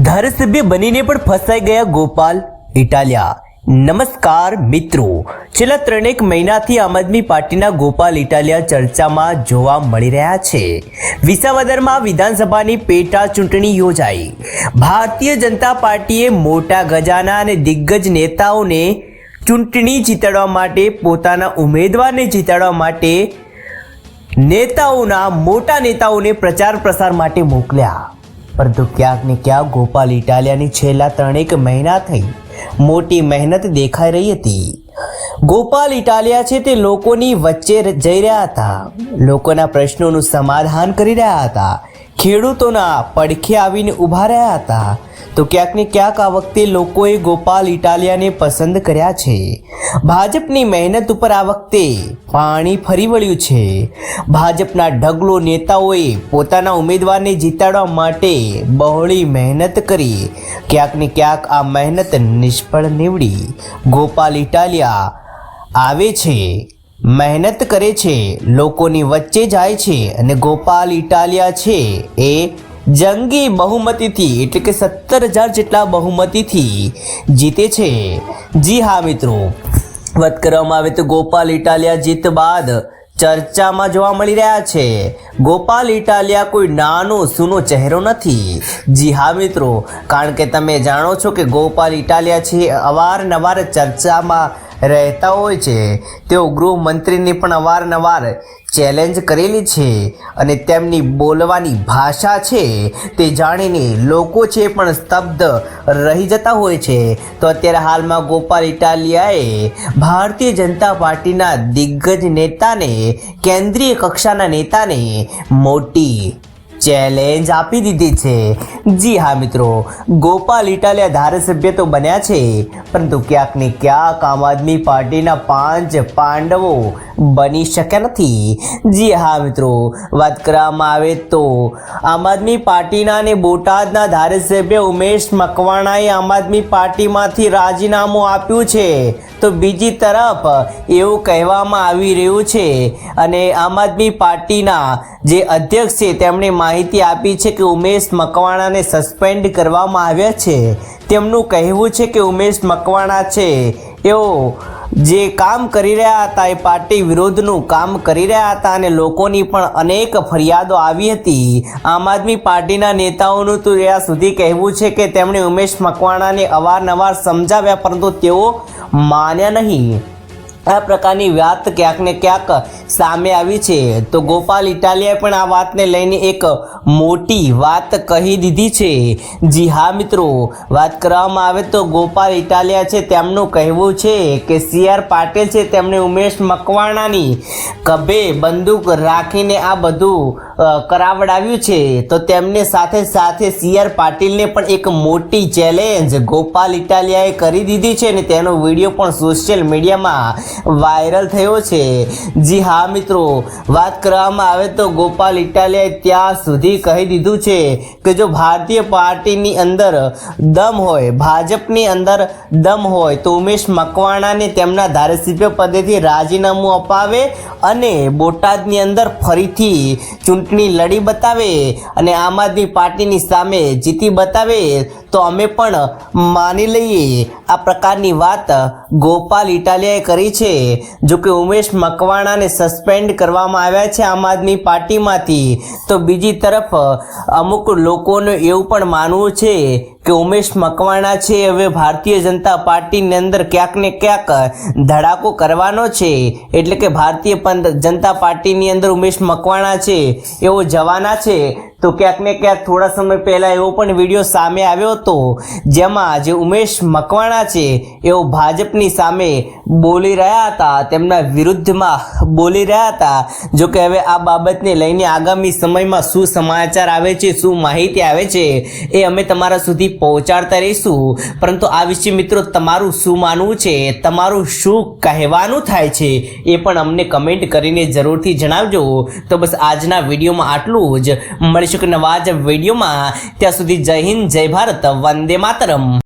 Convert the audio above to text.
ધારાસભ્ય બનીને પણ ફસાઈ ગયા ગોપાલ, ઇટાલિયા. નમસ્કાર મિત્રો. છેલ્લા ત્રણેક મહિનાથી આમ આદમી પાર્ટીના ગોપાલ, ઇટાલિયા ચર્ચામાં જોવા મળી રહ્યા છે. વિસાવદરમાં વિધાનસભાની પેટા ચૂંટણી યોજાઈ. ભારતીય જનતા પાર્ટીએ મોટા ગજાના અને દિગ્ગજ નેતાઓને ચૂંટણી જીતાડવા માટે, પોતાના ઉમેદવારને જીતાડવા માટે નેતાઓના મોટા નેતાઓને પ્રચાર પ્રસાર માટે મોકલ્યા. પરંતુ ક્યાંક ને ક્યાંક ગોપાલ ઇટાલિયાની છેલ્લા ત્રણેક મહિના થઈ મોટી મહેનત દેખાઈ રહી હતી. ગોપાલ ઇટાલિયા છે તે લોકોની વચ્ચે જઈ રહ્યા હતા. લોકોના પ્રશ્નોનું સમાધાન કરી રહ્યા હતા. ખેડૂતોના પડખે આવીને ઊભા રહ્યા હતા. તો ક્યાંક ને ક્યાંક આ વખતે લોકોએ ગોપાલ ઇટાલિયાને પસંદ કર્યા છે. ભાજપની મહેનત ઉપર આ વખતે પાણી ફરી વળ્યું છે. ભાજપના ઢગલો નેતાઓએ પોતાના ઉમેદવારને જીતાડવા માટે બહોળી મહેનત કરી. ક્યાંક ને ક્યાંક આ મહેનત નિષ્ફળ નીવડી. ગોપાલ ઇટાલિયા આવે છે. મહેનત કરે છે, લોકોની વચ્ચે જાય છે અને ગોપાલ ઇટાલિયા છે એ જંગી બહુમતીથી એટલે કે સત્તર હજાર જેટલા બહુમતીથી જીતે છે. જી હા મિત્રો, વાત કરવામાં આવે તો ગોપાલ ઇટાલિયા જીત બાદ ચર્ચામાં જોવા મળી રહ્યા છે. ગોપાલ ઇટાલિયા કોઈ નાનો સૂનો ચહેરો નથી. જી હા મિત્રો, કારણ કે તમે જાણો છો કે ગોપાલ ઇટાલિયા છે, અવારનવાર ચર્ચામાં રહેતા હોય છે. તેઓ ગૃહમંત્રીની પણ અવારનવાર ચેલેન્જ કરેલી છે અને તેમની બોલવાની ભાષા છે તે જાણીને લોકો છે પણ સ્તબ્ધ રહી જતા હોય છે. તો અત્યારે હાલમાં ગોપાલ ઇટાલિયાએ ભારતીય જનતા પાર્ટીના દિગ્ગજ નેતાને, કેન્દ્રીય કક્ષાના નેતાને મોટી ચેલેન્જ આપી દીધી છે. જી હા મિત્રો, ગોપાલ ઇટાલિયા ધારાસભ્ય તો બન્યા છે પરંતુ ક્યાંક ને ક્યાંક આમ આદમી પાર્ટીના પાંચ પાંડવો બની શક્યા નથી. જી હા મિત્રો, વાત કરવામાં આવે તો આમ આદમી પાર્ટીના અને બોટાદના ધારાસભ્ય ઉમેશ મકવાણાએ આમ આદમી પાર્ટીમાંથી રાજીનામું આપ્યું છે. તો બીજી તરફ એવું કહેવામાં આવી રહ્યું છે અને આમ આદમી પાર્ટીના જે અધ્યક્ષ છે તેમણે માહિતી આપી છે કે ઉમેશ મકવાણાને સસ્પેન્ડ કરવામાં આવ્યા છે. તેમનું કહેવું છે કે ઉમેશ મકવાણા છે. એઓ જે કામ કરી રહ્યા હતા એ પાર્ટી વિરોધનું કામ કરી રહ્યા હતા અને લોકોની પણ અનેક ફરિયાદો આવી હતી. આમ આદમી પાર્ટીના નેતાઓનું તો ત્યાં સુધી કહેવું છે કે તેમણે ઉમેશ મકવાણાને અવારનવાર સમજાવ્યા, પરંતુ તેઓ માન્યા નહીં. આ પ્રકારની વાત ક્યાંક ને ક્યાંક સામે આવી છે. તો ગોપાલ ઇટાલિયાએ પણ આ વાતને લઈને એક મોટી વાત કહી દીધી છે. જી હા, મિત્રો. વાત કરવામાં આવે તો ગોપાલ ઇટાલિયા છે તેમનું કહેવું છે કે સી આર પાટીલ છે તેમણે ઉમેશ મકવાણાની કભે બંદૂક રાખીને આ બધું કરાવડાવ્યું છે, તો તેમને સાથે સાથે સી આર પાટીલને પણ એક મોટી ચેલેન્જ ગોપાલ ઇટાલિયાએ કરી દીધી છે અને તેનો વીડિયો પણ સોશિયલ મીડિયામાં વાયરલ થયો છે. જી હા, મિત્રો, વાત કરવામાં આવે તો ગોપાલ ઇટાલિયાએ ત્યાં સુધી કહી દીધું છે કે જો ભારતીય પાર્ટીની અંદર દમ હોય, ભાજપની અંદર દમ હોય, તો ઉમેશ મકવાણાને તેમના ધારાસભ્ય પદેથી રાજીનામું અપાવે અને બોટાદની અંદર ફરીથી ચૂંટણી લડી બતાવે અને આમ આદમી પાર્ટીની સામે જીતી બતાવે, તો અમે પણ માની લઈએ. આ પ્રકારની વાત ગોપાલ ઇટાલિયાએ કરી છે જો કે ઉમેશ મકવાણાને સસ્પેન્ડ કરવામાં આવ્યા છે આમ આદમી પાર્ટીમાંથી. તો બીજી તરફ, અમુક લોકોનું એવું પણ માનવું છે કે ઉમેશ મકવાણા છે, હવે ભારતીય જનતા પાર્ટીની અંદર ક્યાંક ને ક્યાંક ધડાકો કરવાનો છે. એટલે કે ભારતીય જનતા પાર્ટીની અંદર ઉમેશ મકવાણા છે, એવો જવાના છે. તો ક્યાંક ને ક્યાંક થોડા સમય પહેલાં એવો પણ વીડિયો સામે આવ્યો હતો, જેમાં જે ઉમેશ મકવાણા છે, એઓ ભાજપની સામે બોલી રહ્યા હતા, તેમના વિરુદ્ધમાં બોલી રહ્યા હતા. જો કે હવે આ બાબતને લઈને આગામી સમયમાં શું સમાચાર આવે છે, શું માહિતી આવે છે, એ અમે તમારા સુધી પહોંચાડતા રહીશું. પરંતુ આ વિશે મિત્રો તમારું શું માનવું છે, તમારું શું કહેવાનું થાય છે, એ પણ અમને કમેન્ટ કરીને જરૂરથી જણાવજો. તો બસ આજના વિડીયોમાં આટલું જ. મળીશું કે નવા જ વિડીયોમાં ત્યાં સુધી જય હિન્દ જય ભારત વંદે માતરમ.